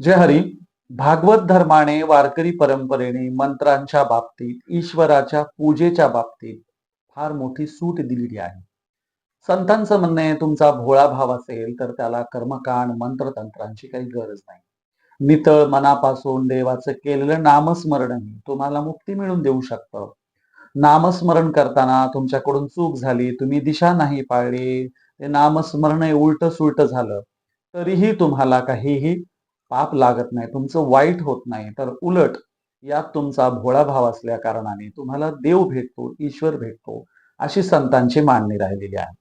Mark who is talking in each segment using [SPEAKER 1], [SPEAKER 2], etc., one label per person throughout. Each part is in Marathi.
[SPEAKER 1] जय हरी. भागवत धर्माने वारकरी परंपरेने मंत्रांच्या बाबतीत ईश्वराच्या पूजेच्या बाबतीत फार मोठी सूट दिलेली आहे. संतांचं म्हणणं आहे तुमचा भोळा भाव असेल तर त्याला कर्मकांड मंत्रतंत्रांची काही गरज नाही. नितळ मनापासून देवाचं केलेलं नामस्मरणही तुम्हाला मुक्ती मिळून देऊ शकतं. नामस्मरण करताना तुमच्याकडून चूक झाली तुम्ही दिशा नाही पाळली ते नामस्मरण उलट सुलट झालं तरीही तुम्हाला काहीही पाप लागत नाही तुमचं वाईट होत नाही तर उलट यात तुमचा भोळा भाव असल्या कारणाने तुम्हाला देव भेटतो ईश्वर भेटतो अशी संतांची मांडणी राहिलेली आहे.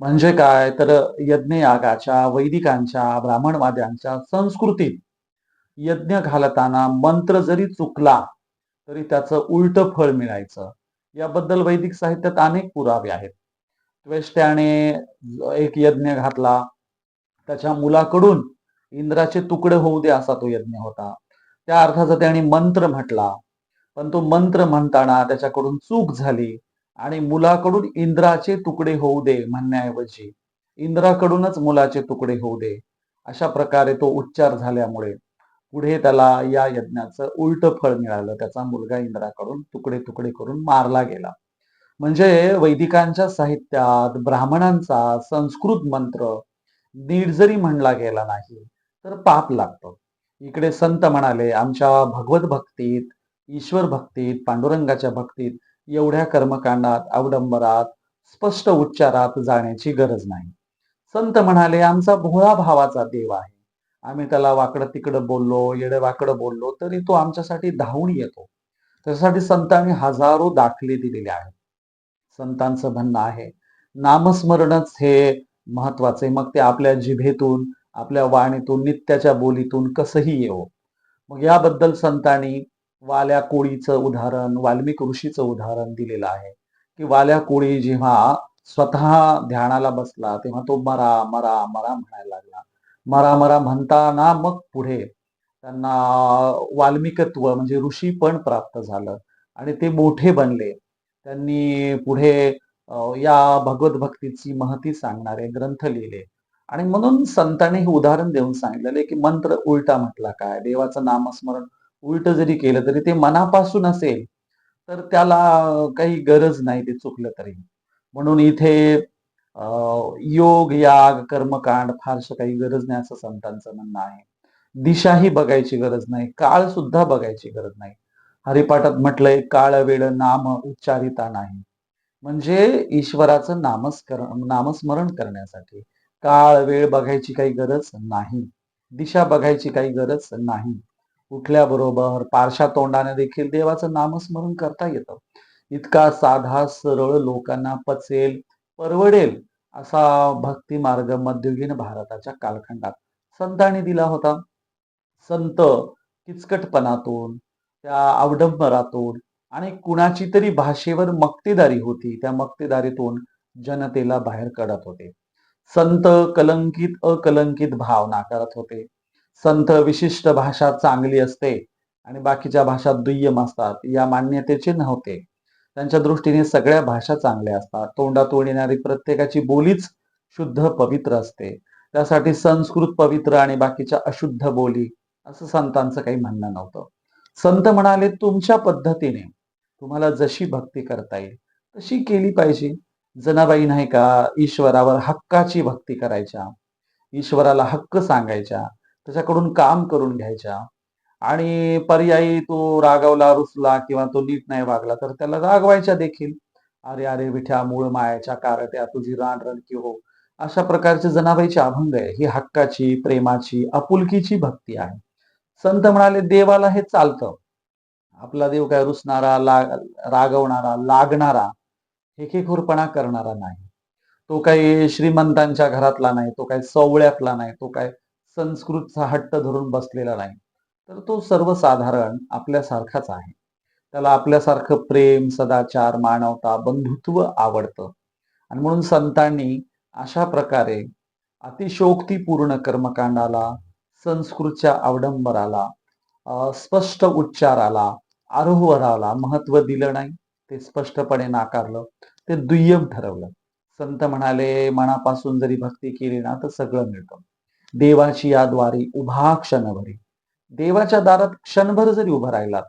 [SPEAKER 1] म्हणजे काय? तर यज्ञयागाच्या वैदिकांच्या ब्राह्मणवाद्यांच्या संस्कृतीत यज्ञ घालताना मंत्र जरी चुकला तरी त्याचं उलट फळ मिळायचं. याबद्दल वैदिक साहित्यात अनेक पुरावे आहेत. त्वेष्ट्याने एक यज्ञ घातला त्याच्या मुलाकडून इंद्राचे तुकडे होऊ दे असा तो यज्ञ होता. त्या अर्थाचा त्याने मंत्र म्हटला. पण तो मंत्र म्हणताना त्याच्याकडून चूक झाली आणि मुलाकडून इंद्राचे तुकडे होऊ दे म्हणण्याऐवजी इंद्राकडूनच मुलाचे तुकडे होऊ दे अशा प्रकारे तो उच्चार झाल्यामुळे पुढे त्याला या यज्ञाचं उलट फळ मिळालं. त्याचा मुलगा इंद्राकडून तुकडे तुकडे करून मारला गेला. म्हणजे वैदिकांच्या साहित्यात ब्राह्मणांचा संस्कृत मंत्र नीट जरी म्हणला गेला नाही. तर पाप लागतं. इकडे संत म्हणाले आमच्या भगवत भक्तीत ईश्वर भक्तीत पांडुरंगाच्या भक्तीत एवढ्या कर्मकांडात अवडंबरात स्पष्ट उच्चारात जाण्याची गरज नाही. संत म्हणाले आमचा भोळा भावाचा देव आहे. आम्ही त्याला वाकडं तिकडं बोललो येडं वाकडं बोललो तरी तो आमच्यासाठी धावून येतो. त्यासाठी संतांनी हजारो दाखले दिलेले आहेत. संतांचं म्हणणं आहे नामस्मरणच हे महत्त्वाचे मग ते आपल्या जिभेतून आपल्या वाणीतून नित्याच्या बोलीतून कसंही येवो. मग याबद्दल संतांनी वाल्या कोळीचं उदाहरण वाल्मिक ऋषीचं उदाहरण दिलेलं आहे. की वाल्या कोळी जेव्हा स्वतः ध्यानाला बसला तेव्हा तो मरा मरा मरा म्हणायला लागला. मरा मरा म्हणताना मग पुढे त्यांना वाल्मिकत्व म्हणजे ऋषी पण प्राप्त झालं आणि ते मोठे बनले. त्यांनी पुढे या भगवत भक्तीची महती सांगणारे ग्रंथ लिहिले. आणि म्हणून संतांनी हे उदाहरण देऊन सांगितलेले की मंत्र उलटा म्हटला काय? देवाचं नामस्मरण उलट जरी केलं तरी ते मनापासून असेल तर त्याला काही गरज नाही ते चुकलं तरी. म्हणून इथे योग याग कर्मकांड फारसं काही गरज नाही असं संतांचं म्हणणं आहे. दिशाही बघायची गरज नाही काळ सुद्धा बघायची गरज नाही. हरिपाठात म्हटलंय काळ वेळ नाम उच्चारिता नाही. म्हणजे ईश्वराचं नामस्करण नामस्मरण करण्यासाठी काळ वेळ बघायची काही गरज नाही. दिशा बघायची काही गरज नाही. उठल्याबरोबर पारशा तोंडाने देखील देवाचं नामस्मरण करता येतं. इतका साधा सरळ लोकांना पचेल परवडेल असा भक्ती मार्ग मध्ययुगीन भारताच्या कालखंडात संतांनी दिला होता. संत किचकटपणातून त्या अवडंबरातून आणि कुणाची तरी भाषेवर मक्तेदारी होती. त्या मक्तेदारीतून जनतेला बाहेर काढत होते. संत कलंकित अकलंकित भाव नाकारत होते. संत विशिष्ट भाषा चांगली असते आणि बाकीच्या भाषा दुय्यम असतात या मान्यतेचे नव्हते. त्यांच्या दृष्टीने सगळ्या भाषा चांगल्या असतात. तोंडातोंड येणारी प्रत्येकाची बोलीच शुद्ध पवित्र असते. त्यासाठी संस्कृत पवित्र आणि बाकीच्या अशुद्ध बोली असं संतांचं काही म्हणणं नव्हतं. संत म्हणाले तुमच्या पद्धतीने तुम्हाला जशी भक्ती करता येईल तशी केली पाहिजे. जनाबाई नाही का ईश्वरावर हक्काची भक्ती करायच्या. ईश्वराला हक्क सांगायच्या. त्याच्याकडून काम करून घ्यायच्या. आणि पर्यायी तो रागवला रुसला किंवा तो नीट नाही वागला तर त्याला रागवायच्या देखील. अरे अरे विठ्या मूळ मायाच्या कारट्या तुझी रान रणकी हो. अशा प्रकारचे जनाबाईचे अभंग आहे. ही हक्काची प्रेमाची आपुलकीची भक्ती आहे. संत म्हणाले देवाला हे चालतं. आपला देव काय रुसणारा लाग रागवणारा लागणारा हेकेखोरपणा करणारा नाही. तो काही श्रीमंतांच्या घरातला नाही तो काही सवळ्यातला नाही तो काय संस्कृतचा हट्ट धरून बसलेला नाही. तर तो सर्वसाधारण आपल्यासारखाच आहे. त्याला आपल्यासारखं प्रेम सदाचार मानवता बंधुत्व आवडतं. आणि म्हणून संतांनी अशा प्रकारे अतिशोक्तीपूर्ण कर्मकांडाला संस्कृतच्या अवडंबराला स्पष्ट उच्चाराला आरोहराला महत्त्व दिलं नाही. ते स्पष्टपणे नाकारलं. ते दुय्यम ठरवलं. संत म्हणाले मनापासून जरी भक्ती केली ना तर सगळं मिळतं. देवाची या द्वारी उभा क्षणभरी. देवाच्या दारात क्षणभर जरी उभं राहिलात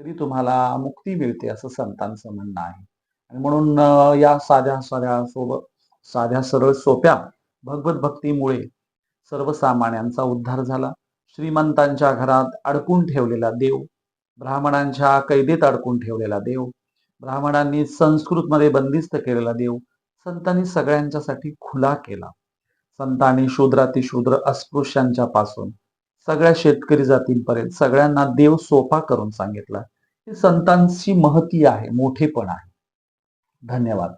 [SPEAKER 1] तरी तुम्हाला मुक्ती मिळते असं संतांचं म्हणणं आहे. आणि म्हणून या साध्या साध्या सोबत साध्या सरळ सोप्या भगवत भक्तीमुळे सर्वसामान्यांचा उद्धार झाला. श्रीमंतांच्या घरात अडकून ठेवलेला देव ब्राह्मणांच्या कैदेत अडकून ठेवलेला देव ब्राह्मणांनी संस्कृतमध्ये बंदिस्त केलेला देव संतांनी सगळ्यांच्यासाठी खुला केला. संतांनी शूद्राती शूद्र अस्पृश्यांच्या पासून सगळ्या शेतकरी जातींपर्यंत सगळ्यांना देव सोपा करून सांगितला. ही संतांची महती आहे मोठेपण आहे. धन्यवाद.